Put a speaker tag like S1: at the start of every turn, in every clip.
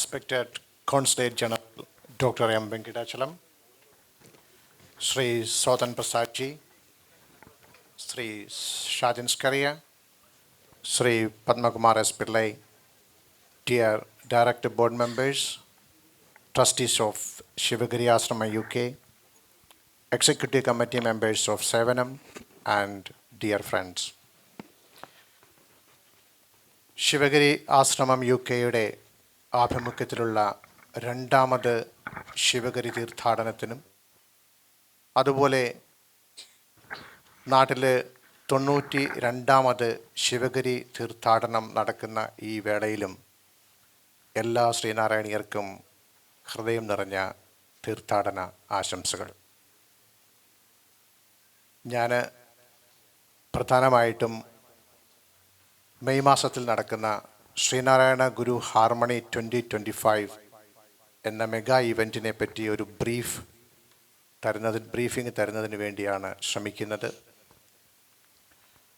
S1: respected Consulate General Dr. M. Venkatachalam, Sri Sotan Prasadji, Sri Shajan Skaria, Sri Padmakumar S. Pillai, dear Director Board members, trustees of Shivagiri Asrama UK, Executive Committee members of Sevanam, and dear friends. Sivagiri ആശ്രമം U കെയുടെ ആഭിമുഖ്യത്തിലുള്ള രണ്ടാമത് ശിവഗരി തീർത്ഥാടനത്തിനും അതുപോലെ നാട്ടിൽ തൊണ്ണൂറ്റി രണ്ടാമത് ശിവഗിരി തീർത്ഥാടനം നടക്കുന്ന ഈ വേളയിലും എല്ലാ ശ്രീനാരായണീയർക്കും ഹൃദയം നിറഞ്ഞ തീർത്ഥാടന ആശംസകൾ. ഞാൻ പ്രധാനമായിട്ടും മെയ് മാസത്തിൽ നടക്കുന്ന Sreenarayana Guru harmony twenty twenty five എന്ന മെഗാ ഇവന്റിനെ പറ്റി ഒരു ബ്രീഫ് തരുന്നതിന് ബ്രീഫിംഗ് തരുന്നതിന് വേണ്ടിയാണ് ശ്രമിക്കുന്നത്.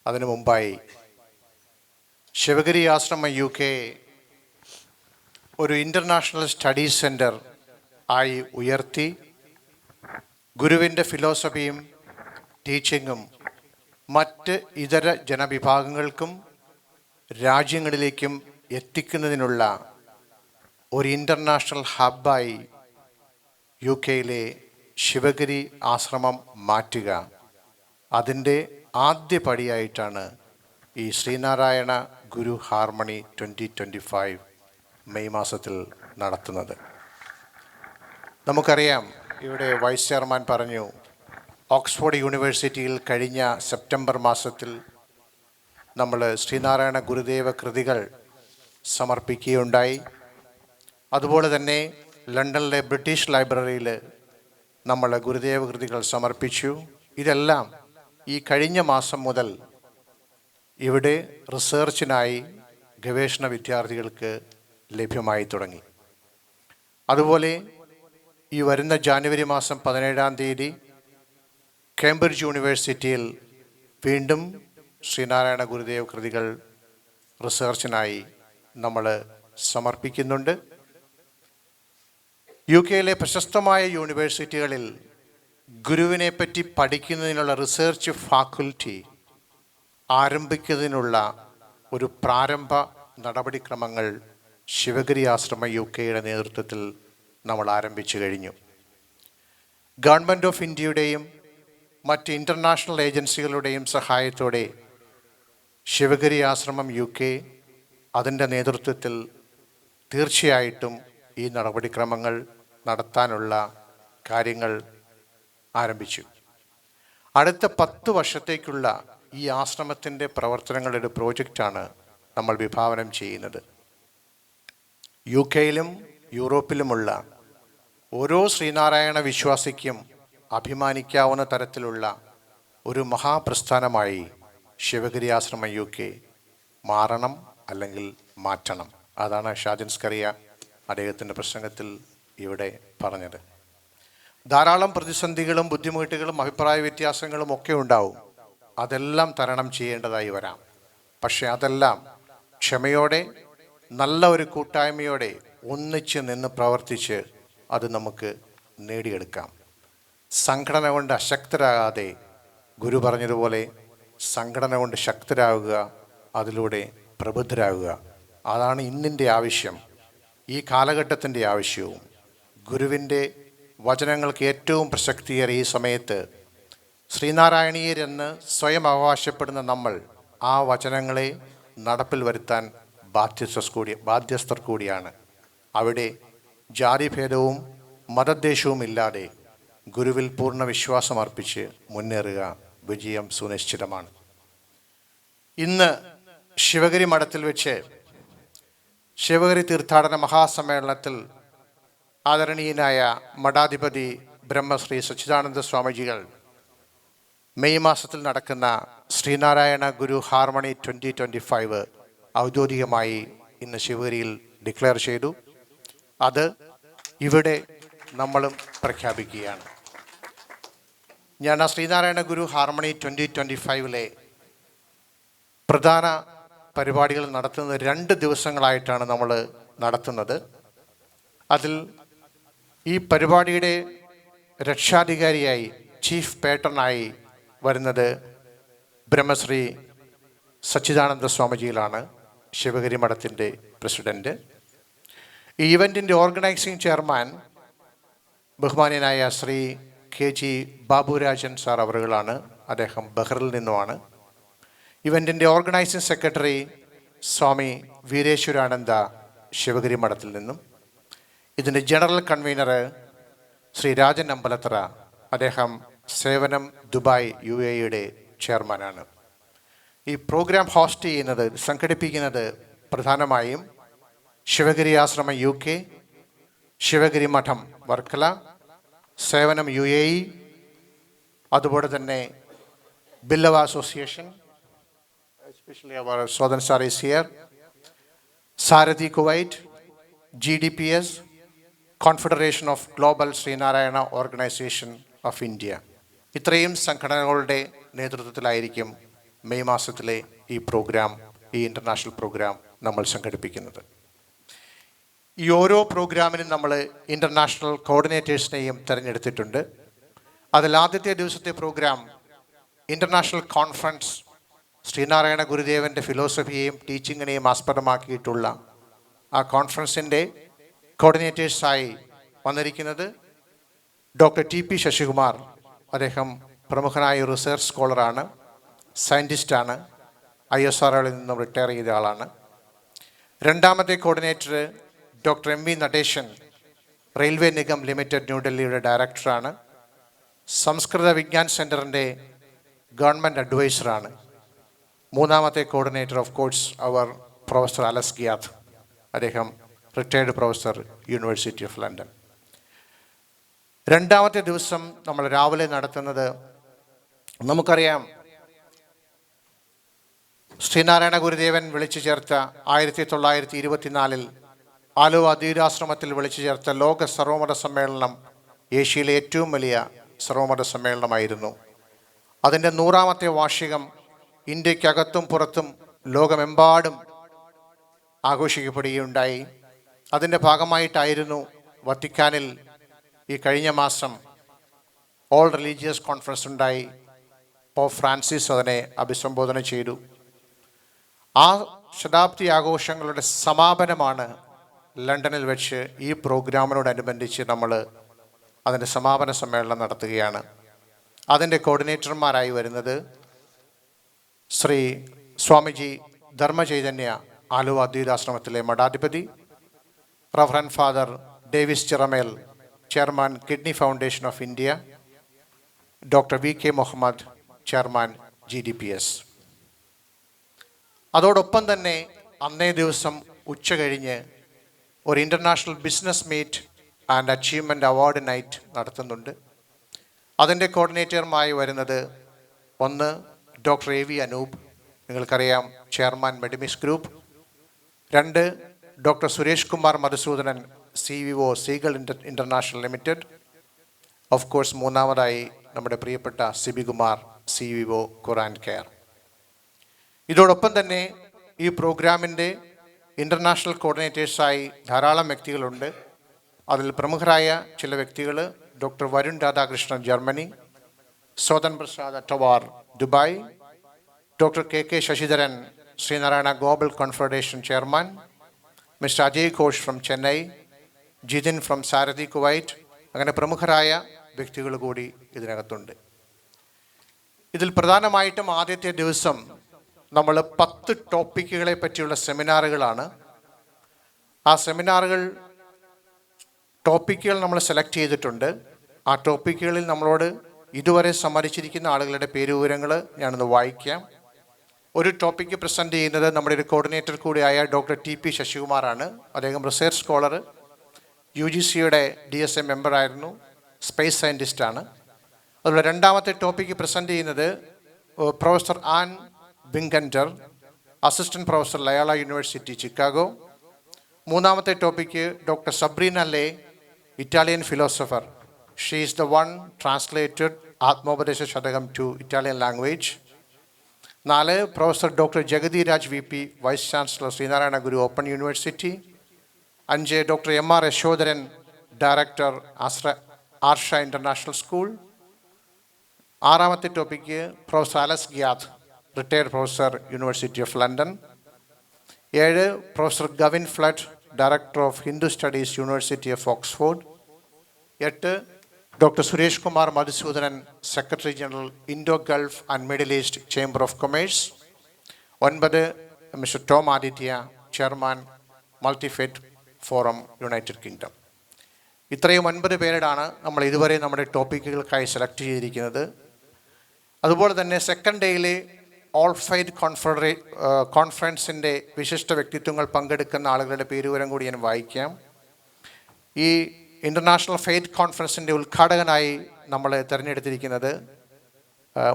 S1: അതിനു മുമ്പായി ശിവഗിരി ആശ്രമം യു കെ ഒരു ഇന്റർനാഷണൽ സ്റ്റഡി സെന്റർ ആയി ഉയർത്തി. ഗുരുവിന്റെ ഫിലോസഫിയും ടീച്ചിങ്ങും മറ്റ് ഇതര ജനവിഭാഗങ്ങൾക്കും രാജ്യങ്ങളിലേക്കും എത്തിക്കുന്നതിനുള്ള ഒരു ഇന്റർനാഷണൽ ഹബ്ബായി യു കെയിലെ ശിവഗിരി ആശ്രമം മാറ്റുക. അതിന്റെ ആദ്യ പടിയായിട്ടാണ് ഈ Sreenarayana Guru harmony twenty twenty five May മാസത്തിൽ നടത്തുന്നത്. നമുക്കറിയാം ഇവിടെ വൈസ് ചെയർമാൻ പറഞ്ഞു ഓക്സ്ഫോർഡ് യൂണിവേഴ്സിറ്റിയിൽ കഴിഞ്ഞ സെപ്റ്റംബർ മാസത്തിൽ നമ്മൾ ശ്രീനാരായണ ഗുരുദേവ കൃതികൾ സമർപ്പിക്കുകയുണ്ടായി. അതുപോലെ തന്നെ ലണ്ടനിലെ ബ്രിട്ടീഷ് ലൈബ്രറിയിൽ നമ്മൾ ഗുരുദേവ കൃതികൾ സമർപ്പിച്ചു. ഇതെല്ലാം ഈ കഴിഞ്ഞ മാസം മുതൽ ഇവിടെ റിസർച്ചിനായി ഗവേഷണ വിദ്യാർത്ഥികൾക്ക് ലഭ്യമായി തുടങ്ങി. അതുപോലെ ഈ വരുന്ന ജാനുവരി മാസം പതിനേഴാം തീയതി കേംബ്രിഡ്ജ് യൂണിവേഴ്സിറ്റിയിൽ വീണ്ടും ശ്രീനാരായണ ഗുരുദേവ് കൃതികൾ റിസർച്ചിനായി നമ്മൾ സമർപ്പിക്കുന്നുണ്ട്. യു കെയിലെ പ്രശസ്തമായ യൂണിവേഴ്സിറ്റികളിൽ ഗുരുവിനെ പറ്റി പഠിക്കുന്നതിനുള്ള റിസർച്ച് ഫാക്കൽറ്റി ആരംഭിക്കുന്നതിനുള്ള ഒരു പ്രാരംഭ നടപടിക്രമങ്ങൾ ശിവഗിരി ആശ്രമ യു കെയുടെ നേതൃത്വത്തിൽ നമ്മൾ ആരംഭിച്ചു കഴിഞ്ഞു. ഗവൺമെന്റ് ഓഫ് ഇന്ത്യയുടെയും മറ്റ് ഇന്റർനാഷണൽ ഏജൻസികളുടെയും സഹായത്തോടെ ശിവഗിരി ആശ്രമം യു കെ അതിന്റെ നേതൃത്വത്തിൽ തീർച്ചയായിട്ടും ഈ നടപടിക്രമങ്ങൾ നടത്താനുള്ള കാര്യങ്ങൾ ആരംഭിച്ചു. അടുത്ത പത്ത് വർഷത്തേക്കുള്ള ഈ ആശ്രമത്തിന്റെ പ്രവർത്തനങ്ങളുടെ ഒരു പ്രോജക്റ്റാണ് നമ്മൾ വിഭാവനം ചെയ്യുന്നത്. യു കെയിലും യൂറോപ്പിലുമുള്ള ഓരോ ശ്രീനാരായണ വിശ്വാസിക്കും അഭിമാനിക്കാവുന്ന തരത്തിലുള്ള ഒരു മഹാപ്രസ്ഥാനമായി ശിവഗിരി ആശ്രമം യു കെ മാറണം അല്ലെങ്കിൽ മാറ്റണം. അതാണ് ഷാജൻ സ്കറിയ അദ്ദേഹത്തിന്റെ പ്രസംഗത്തിൽ ഇവിടെ പറഞ്ഞത്. ധാരാളം പ്രതിസന്ധികളും ബുദ്ധിമുട്ടുകളും അഭിപ്രായ വ്യത്യാസങ്ങളും ഒക്കെ ഉണ്ടാവും. അതെല്ലാം തരണം ചെയ്യേണ്ടതായി വരാം. പക്ഷെ അതെല്ലാം ക്ഷമയോടെ നല്ല ഒരു കൂട്ടായ്മയോടെ ഒന്നിച്ച് നിന്ന് പ്രവർത്തിച്ച് അത് നമുക്ക് നേടിയെടുക്കാം. സംഘടന കൊണ്ട് അശക്തരാകാതെ ഗുരു പറഞ്ഞതുപോലെ സംഘടന കൊണ്ട് ശക്തരാകുക അതിലൂടെ പ്രബുദ്ധരാകുക. അതാണ് ഇന്നിന്റെ ആവശ്യം ഈ കാലഘട്ടത്തിന്റെ ആവശ്യവും. ഗുരുവിന്റെ വചനങ്ങൾക്ക് ഏറ്റവും പ്രസക്തിയേറിയ ഈ സമയത്ത് ശ്രീനാരായണീയരെന്ന് സ്വയം അവകാശപ്പെടുന്ന നമ്മൾ ആ വചനങ്ങളെ നടപ്പിൽ വരുത്താൻ ബാധ്യസ്ഥ കൂടി ബാധ്യസ്ഥർ കൂടിയാണ്. അവിടെ ജാതിഭേദവും മതദ്വേഷവും ഇല്ലാതെ ഗുരുവിൽ പൂർണ വിശ്വാസം അർപ്പിച്ച് മുന്നേറുക. വിജയം സുനിശ്ചിതമാണ്. ഇന്ന് ശിവഗിരി മഠത്തിൽ വെച്ച് ശിവഗിരി തീർത്ഥാടന മഹാസമ്മേളനത്തിൽ ആദരണീയനായ മഠാധിപതി ബ്രഹ്മശ്രീ സച്ചിദാനന്ദ സ്വാമിജികൾ മെയ് മാസത്തിൽ നടക്കുന്ന Sreenarayana Guru harmony twenty twenty five ഔദ്യോഗികമായി ഇന്ന് ശിവഗിരിയിൽ ഡിക്ലെയർ ചെയ്തു. അത് ഇവിടെ നമ്മളും പ്രഖ്യാപിക്കുകയാണ്. ഞാൻ Sreenarayana Guru harmony twenty twenty ഫൈവിലെ പ്രധാന പരിപാടികൾ നടത്തുന്നത് രണ്ട് ദിവസങ്ങളായിട്ടാണ് നമ്മൾ നടത്തുന്നത്. അതിൽ ഈ പരിപാടിയുടെ രക്ഷാധികാരിയായി ചീഫ് പേട്ടണായി വരുന്നത് ബ്രഹ്മശ്രീ സച്ചിദാനന്ദ സ്വാമിജിയിലാണ് ശിവഗിരി മഠത്തിന്റെ പ്രസിഡന്റ് ഈ ഇവന്റിന്റെ organising chairman ബഹുമാനിയനായ Shri K G Baburajan sir അവറുകളാണ്. അദ്ദേഹം ബഹ്റിൽ നിന്നുമാണ്. ഇവന്റിന്റെ ഓർഗനൈസിംഗ് സെക്രട്ടറി സ്വാമി വീരേശ്വരാനന്ദ ശിവഗിരി മഠത്തിൽ നിന്നും. ഇതിന്റെ ജനറൽ കൺവീനർ ശ്രീ രാജൻ അമ്പലത്തറ അദ്ദേഹം സേവനം ദുബായ് യു എയുടെ ചെയർമാനാണ്. ഈ പ്രോഗ്രാം ഹോസ്റ്റ് ചെയ്യുന്നത് സംഘടിപ്പിക്കുന്നത് പ്രധാനമായും ശിവഗിരി ആശ്രമം യു കെ ശിവഗിരി മഠം വർക്കല സേവനം യു എ ഇ അതുപോലെ തന്നെ Billava association especially our Sodhan sir is here Sarathi Kuwait G D P S confederation of global Sreenarayana organisation of India ഇത്രയും സംഘടനകളുടെ നേതൃത്വത്തിലായിരിക്കും മെയ് മാസത്തിലെ ഈ പ്രോഗ്രാം ഈ ഇന്റർനാഷണൽ പ്രോഗ്രാം നമ്മൾ സംഘടിപ്പിക്കുന്നത്. ഈ ഓരോ പ്രോഗ്രാമിനും നമ്മൾ ഇന്റർനാഷണൽ കോർഡിനേറ്റേഴ്സിനെയും തിരഞ്ഞെടുത്തിട്ടുണ്ട്. അതിൽ ആദ്യത്തെ ദിവസത്തെ പ്രോഗ്രാം ഇന്റർനാഷണൽ കോൺഫറൻസ് ശ്രീനാരായണ ഗുരുദേവന്റെ ഫിലോസഫിയെയും ടീച്ചിങ്ങിനെയും ആസ്പദമാക്കിയിട്ടുള്ള ആ കോൺഫറൻസിന്റെ കോർഡിനേറ്റേഴ്സായി വന്നിരിക്കുന്നത് ഡോക്ടർ ടി പി ശശികുമാർ. അദ്ദേഹം പ്രമുഖനായ റിസർച്ച് സ്കോളറാണ് സയന്റിസ്റ്റാണ് ഐ എസ് ആർ ഒയിൽ നിന്നും റിട്ടയർ ചെയ്ത ആളാണ്. രണ്ടാമത്തെ coordinator doctor M V Nadesan railway Nigam limited ന്യൂഡൽഹിയുടെ ഡയറക്ടറാണ് സംസ്കൃത വിജ്ഞാൻ സെന്ററിന്റെ ഗവൺമെന്റ് അഡ്വൈസറാണ്. മൂന്നാമത്തെ കോർഡിനേറ്റർ ഓഫ് കോഴ്സ് അവർ പ്രൊഫസർ അലസ് ഗിയാദ് അദ്ദേഹം retired professor university of London രണ്ടാമത്തെ ദിവസം നമ്മൾ രാവിലെ നടത്തുന്നത് നമുക്കറിയാം ശ്രീനാരായണ ഗുരുദേവൻ വിളിച്ചു ചേർത്ത ആയിരത്തി തൊള്ളായിരത്തി ഇരുപത്തിനാലിൽ ആലുവ അദ്വൈതാശ്രമത്തിൽ വിളിച്ചു ചേർത്ത ലോക സർവമത സമ്മേളനം ഏഷ്യയിലെ ഏറ്റവും വലിയ സർവമത സമ്മേളനമായിരുന്നു. അതിന്റെ നൂറാമത്തെ വാർഷികം ഇന്ത്യക്കകത്തും പുറത്തും ലോകമെമ്പാടും ആഘോഷിക്കപ്പെടുകയുണ്ടായി. അതിന്റെ ഭാഗമായിട്ടായിരുന്നു വത്തിക്കാനിൽ ഈ കഴിഞ്ഞ മാസം ഓൾ റിലീജിയസ് കോൺഫറൻസ് ഉണ്ടായി. പോ ഫ്രാൻസിസ് അതിനെ അഭിസംബോധന ചെയ്തു. ആ ശതാബ്ദി ആഘോഷങ്ങളുടെ സമാപനമാണ് ലണ്ടനിൽ വെച്ച് ഈ പ്രോഗ്രാമിനോടനുബന്ധിച്ച് നമ്മൾ അതിന്റെ സമാപന സമ്മേളനം നടത്തുകയാണ്. അതിന്റെ കോർഡിനേറ്റർമാരായി വരുന്നത് ശ്രീ സ്വാമിജി ധർമ്മചൈതന്യ ആലുവ അദ്വൈതാശ്രമത്തിലെ മഠാധിപതി റഫറൻ father Davis Chiramel chairman kidney foundation of India doctor V K Muhammad chairman G D P S. അതോടൊപ്പം തന്നെ അന്നേ ദിവസം ഉച്ച കഴിഞ്ഞ് ഒരു international business meet and achievement award night നടത്തുന്നുണ്ട്. അതിന്റെ കോർഡിനേറ്ററുമായി വരുന്നത് ഒന്ന് ഡോക്ടർ എ വി അനൂപ് നിങ്ങൾക്കറിയാം ചെയർമാൻ മെഡിമിസ് ഗ്രൂപ്പ് രണ്ട് doctor Suresh Kumar Madhusoodanan C V O Seagull inter international limited of course മൂന്നാമതായി നമ്മുടെ പ്രിയപ്പെട്ട സിബികുമാർ സി വി ഒ ഖുറാൻ കെയർ ഇതോടൊപ്പം തന്നെ ഈ പ്രോഗ്രാമിന്റെ ഇന്റർനാഷണൽ കോർഡിനേറ്റേഴ്സായി ധാരാളം വ്യക്തികളുണ്ട്. അതിൽ പ്രമുഖരായ ചില വ്യക്തികൾ doctor Varun Radhakrishnan Germany Sodhan Prasad അറ്റവാർ Dubai doctor K K Sasidharan Sreenarayana global confederation chairman mister Ajay Ghosh from Chennai Jithin from Sarathi Kuwait അങ്ങനെ പ്രമുഖരായ വ്യക്തികൾ കൂടി ഇതിനകത്തുണ്ട്. ഇതിൽ പ്രധാനമായിട്ടും ആദ്യത്തെ ദിവസം നമ്മൾ പത്ത് ടോപ്പിക്കുകളെ പറ്റിയുള്ള സെമിനാറുകളാണ്. ആ സെമിനാറുകൾ ടോപ്പിക്കുകൾ നമ്മൾ സെലക്ട് ചെയ്തിട്ടുണ്ട്. ആ ടോപ്പിക്കുകളിൽ നമ്മളോട് ഇതുവരെ സമ്മതിച്ചിരിക്കുന്ന ആളുകളുടെ പേരുവിവരങ്ങൾ ഞാനൊന്ന് വായിക്കാം. ഒരു ടോപ്പിക്ക് പ്രസന്റ് ചെയ്യുന്നത് നമ്മുടെ ഒരു കോർഡിനേറ്റർ കൂടിയായ ഡോക്ടർ ടി പി ശശികുമാറാണ്. അദ്ദേഹം റിസർച്ച് സ്കോളർ യു ജി സിയുടെ ഡി എസ് എ മെമ്പറായിരുന്നു സ്പേസ് സയന്റിസ്റ്റാണ് അതുപോലെ രണ്ടാമത്തെ ടോപ്പിക്ക് പ്രസന്റ് ചെയ്യുന്നത് professor Ann ബിങ്കൻഡർ assistant professor Loyola university Chicago. മൂന്നാമത്തെ topic doctor Sabrina Leh Italian philosopher. She is the one translated Atmopadesa Satakam to Italian language നാല് professor doctor Jagathy Raj V P vice chancellor Sreenarayana Guru open university. അഞ്ച് doctor M R Yasodharan director ആശ്ര Arsha international school. ആറാമത്തെ topic professor അലസ് ഗിയാദ്. Retired professor university of London ഏഴ് professor Gavin Flood director of Hindu studies university of Oxford എട്ട് doctor Suresh Kumar Madhusoodanan secretary general Indo Gulf and Middle East chamber of commerce ഒൻപത് mister Tom Aditya chairman multifaith forum United Kingdom ഇത്രയും ഒൻപത് പേരിടാണ് നമ്മൾ ഇതുവരെ നമ്മുടെ ടോപ്പിക്കുകൾക്കായി select ചെയ്തിരിക്കുന്നത്. അതുപോലെ തന്നെ സെക്കൻഡ് ഡേയിലെ ഓൾ ഫൈഡ് കോൺഫറേ കോൺഫറൻസിന്റെ വിശിഷ്ട വ്യക്തിത്വങ്ങൾ പങ്കെടുക്കുന്ന ആളുകളുടെ പേരുവരം കൂടി ഞാൻ വായിക്കാം. ഈ ഇന്റർനാഷണൽ ഫെയ്ത്ത് കോൺഫറൻസിന്റെ ഉദ്ഘാടകനായി നമ്മൾ തിരഞ്ഞെടുത്തിരിക്കുന്നത്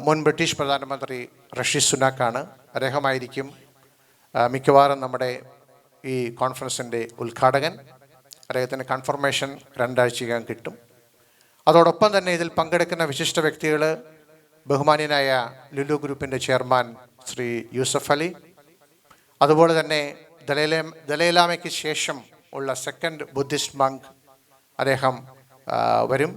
S1: മുൻ ബ്രിട്ടീഷ് പ്രധാനമന്ത്രി റഷീദ് സുനാക്കാണ്. അദ്ദേഹമായിരിക്കും മിക്കവാറും നമ്മുടെ ഈ കോൺഫറൻസിന്റെ ഉദ്ഘാടകൻ. അദ്ദേഹത്തിന്റെ കൺഫർമേഷൻ രണ്ടാഴ്ചയ്ക്കകം കിട്ടും. അതോടൊപ്പം തന്നെ ഇതിൽ പങ്കെടുക്കുന്ന വിശിഷ്ട വ്യക്തികൾ ബഹുമാന്യനായ ലുലു ഗ്രൂപ്പിന്റെ ചെയർമാൻ ശ്രീ യൂസഫ് അലി. അതുപോലെ തന്നെ ദലൈല ദലൈലാമയ്ക്ക് ശേഷം ഉള്ള സെക്കൻഡ് ബുദ്ധിസ്റ്റ് മങ്ക് അദ്ദേഹം വരും.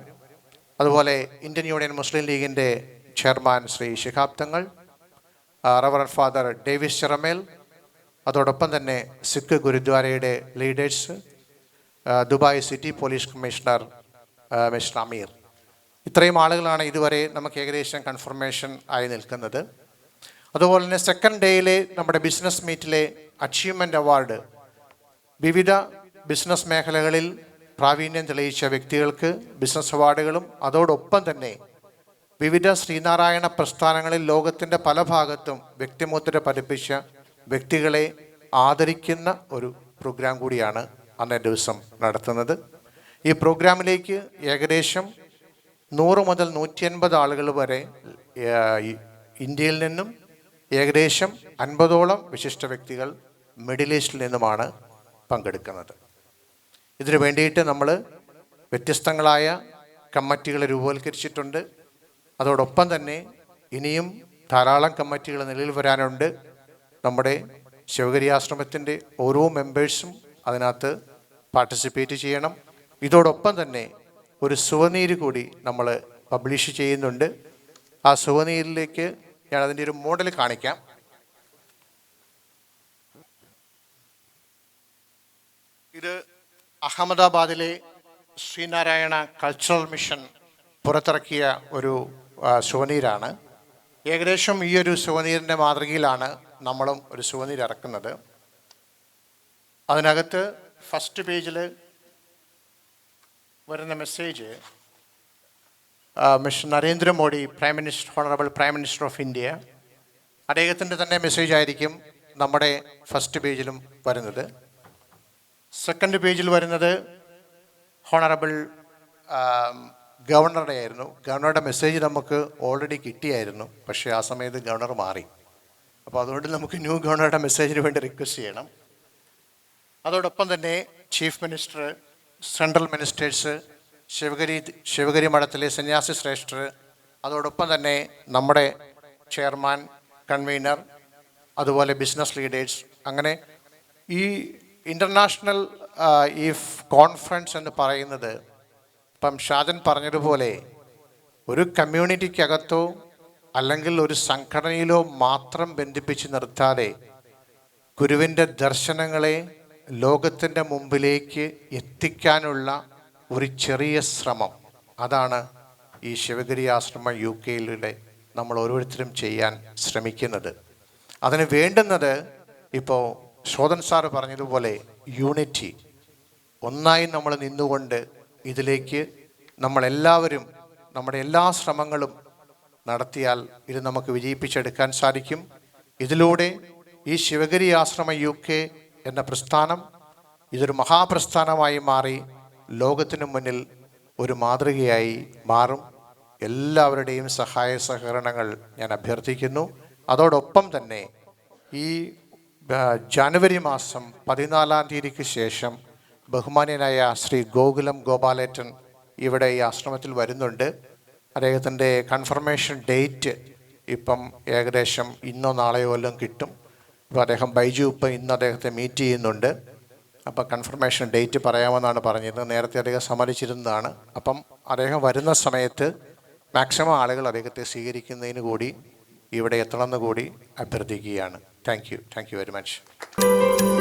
S1: അതുപോലെ ഇന്ത്യൻ യൂണിയൻ മുസ്ലിം ലീഗിന്റെ chairman Shri Shihab Thangal reverend father Davis Chiramel അതോടൊപ്പം തന്നെ Sikh ഗുരുദ്വാരയുടെ leaders Dubai city police commissioner mister Ameer. ഇത്രയും ആളുകളാണ് ഇതുവരെ നമുക്ക് ഏകദേശം കൺഫർമേഷൻ ആയി നിൽക്കുന്നത്. അതുപോലെ തന്നെ സെക്കൻഡ് ഡേയിലെ നമ്മുടെ ബിസിനസ് മീറ്റിലെ അച്ചീവ്മെന്റ് അവാർഡ് വിവിധ ബിസിനസ് മേഖലകളിൽ പ്രാവീണ്യം തെളിയിച്ച വ്യക്തികൾക്ക് ബിസിനസ് അവാർഡുകളും അതോടൊപ്പം തന്നെ വിവിധ ശ്രീനാരായണ പ്രസ്ഥാനങ്ങളിൽ ലോകത്തിന്റെ പല ഭാഗത്തും വ്യക്തിമുദ്ര പതിപ്പിച്ച വ്യക്തികളെ ആദരിക്കുന്ന ഒരു പ്രോഗ്രാം കൂടിയാണ് അന്നേ ദിവസം നടത്തുന്നത്. ഈ പ്രോഗ്രാമിലേക്ക് ഏകദേശം നൂറ് മുതൽ നൂറ്റി അൻപത് ആളുകൾ വരെ ഇന്ത്യയിൽ നിന്നും ഏകദേശം അൻപതോളം വിശിഷ്ട വ്യക്തികൾ മിഡിൽ ഈസ്റ്റിൽ നിന്നുമാണ് പങ്കെടുക്കുന്നത്. ഇതിനു വേണ്ടിയിട്ട് നമ്മൾ വ്യത്യസ്തങ്ങളായ കമ്മിറ്റികൾ രൂപവൽക്കരിച്ചിട്ടുണ്ട്. അതോടൊപ്പം തന്നെ ഇനിയും ധാരാളം കമ്മിറ്റികൾ നിലയിൽ വരാനുണ്ട്. നമ്മുടെ ശിവഗിരി ആശ്രമത്തിന്റെ ഓരോ മെമ്പേഴ്സും അതിനകത്ത് പാർട്ടിസിപ്പേറ്റ് ചെയ്യണം. ഇതോടൊപ്പം തന്നെ ഒരു സുവനീര് കൂടി നമ്മൾ പബ്ലിഷ് ചെയ്യുന്നുണ്ട്. ആ സുവനീരിലേക്ക് ഞാൻ അതിന്റെ ഒരു മോഡൽ കാണിക്കാം. ഇത് അഹമ്മദാബാദിലെ ശ്രീനാരായണ കൾച്ചറൽ മിഷൻ പുറത്തിറക്കിയ ഒരു സുവനീരാണ്. ഏകദേശം ഈ ഒരു സുവനീരിന്റെ മാതൃകയിലാണ് നമ്മളും ഒരു സുവനീർ ഇറക്കുന്നത്. അതിനകത്ത് ഫസ്റ്റ് പേജിൽ വരുന്ന message mister Narendra Modi prime minister honourable prime minister of India അദ്ദേഹത്തിന്റെ തന്നെ മെസ്സേജ് ആയിരിക്കും നമ്മുടെ ഫസ്റ്റ് പേജിലും വരുന്നത്. സെക്കൻഡ് പേജിൽ വരുന്നത് ഹോണറബിൾ ഗവർണറുടെ ആയിരുന്നു. ഗവർണറുടെ മെസ്സേജ് നമുക്ക് ഓൾറെഡി കിട്ടിയായിരുന്നു. പക്ഷേ ആ സമയത്ത് ഗവർണർ മാറി. അപ്പോൾ അതുകൊണ്ട് നമുക്ക് ന്യൂ ഗവർണറുടെ മെസ്സേജിന് വേണ്ടി റിക്വസ്റ്റ് ചെയ്യണം. അതോടൊപ്പം തന്നെ chief minister central ministers Sivagiri Sivagiri മഠത്തിലെ സന്യാസി ശ്രേഷ്ഠർ അതോടൊപ്പം തന്നെ നമ്മുടെ ചെയർമാൻ കൺവീനർ അതുപോലെ ബിസിനസ് ലീഡേഴ്സ്. അങ്ങനെ ഈ ഇന്റർനാഷണൽ ഈ കോൺഫറൻസ് എന്ന് പറയുന്നത് ഇപ്പം ഷാജൻ പറഞ്ഞതുപോലെ ഒരു കമ്മ്യൂണിറ്റിക്കകത്തോ അല്ലെങ്കിൽ ഒരു സംഘടനയിലോ മാത്രം ബന്ധിപ്പിച്ച് നിർത്താതെ ഗുരുവിന്റെ ദർശനങ്ങളെ ലോകത്തിന്റെ മുമ്പിലേക്ക് എത്തിക്കാനുള്ള ഒരു ചെറിയ ശ്രമം. അതാണ് ഈ ശിവഗിരി ആശ്രമം യു കെയിലൂടെ നമ്മൾ ഓരോരുത്തരും ചെയ്യാൻ ശ്രമിക്കുന്നത്. അതിന് വേണ്ടുന്നത് ഇപ്പോൾ ശോധൻ സാർ പറഞ്ഞതുപോലെ യൂണിറ്റി. ഒന്നായി നമ്മൾ നിന്നുകൊണ്ട് ഇതിലേക്ക് നമ്മളെല്ലാവരും നമ്മുടെ എല്ലാ ശ്രമങ്ങളും നടത്തിയാൽ ഇത് നമുക്ക് വിജയിപ്പിച്ചെടുക്കാൻ സാധിക്കും. ഇതിലൂടെ ഈ ശിവഗിരി ആശ്രമ യു കെ എന്ന പ്രസ്ഥാനം ഇതൊരു മഹാപ്രസ്ഥാനമായി മാറി ലോകത്തിനു മുന്നിൽ ഒരു മാതൃകയായി മാറും. എല്ലാവരുടെയും സഹായ സഹകരണങ്ങൾ ഞാൻ അഭ്യർത്ഥിക്കുന്നു. അതോടൊപ്പം തന്നെ ഈ ജനുവരി മാസം പതിനാലാം തീയതിക്ക് ശേഷം ബഹുമാന്യനായ ശ്രീ ഗോകുലം ഗോപാലേറ്റൻ ഇവിടെ ഈ ആശ്രമത്തിൽ വരുന്നുണ്ട്. അദ്ദേഹത്തിന്റെ കൺഫർമേഷൻ ഡേറ്റ് ഇപ്പം ഏകദേശം ഇന്നോ നാളെയോ എല്ലാം കിട്ടും. ഇപ്പോൾ അദ്ദേഹം ബൈജു ഇപ്പം ഇന്ന് അദ്ദേഹത്തെ മീറ്റ് ചെയ്യുന്നുണ്ട്. അപ്പോൾ കൺഫർമേഷൻ ഡേറ്റ് പറയാമെന്നാണ് പറഞ്ഞത്. നേരത്തെ അദ്ദേഹം സമ്മതിച്ചിരുന്നതാണ്. അപ്പം അദ്ദേഹം വരുന്ന സമയത്ത് മാക്സിമം ആളുകൾ അദ്ദേഹത്തെ സ്വീകരിക്കുന്നതിന് കൂടി ഇവിടെ എത്തണമെന്ന് കൂടി അഭ്യർത്ഥിക്കുകയാണ്. Thank you thank you very much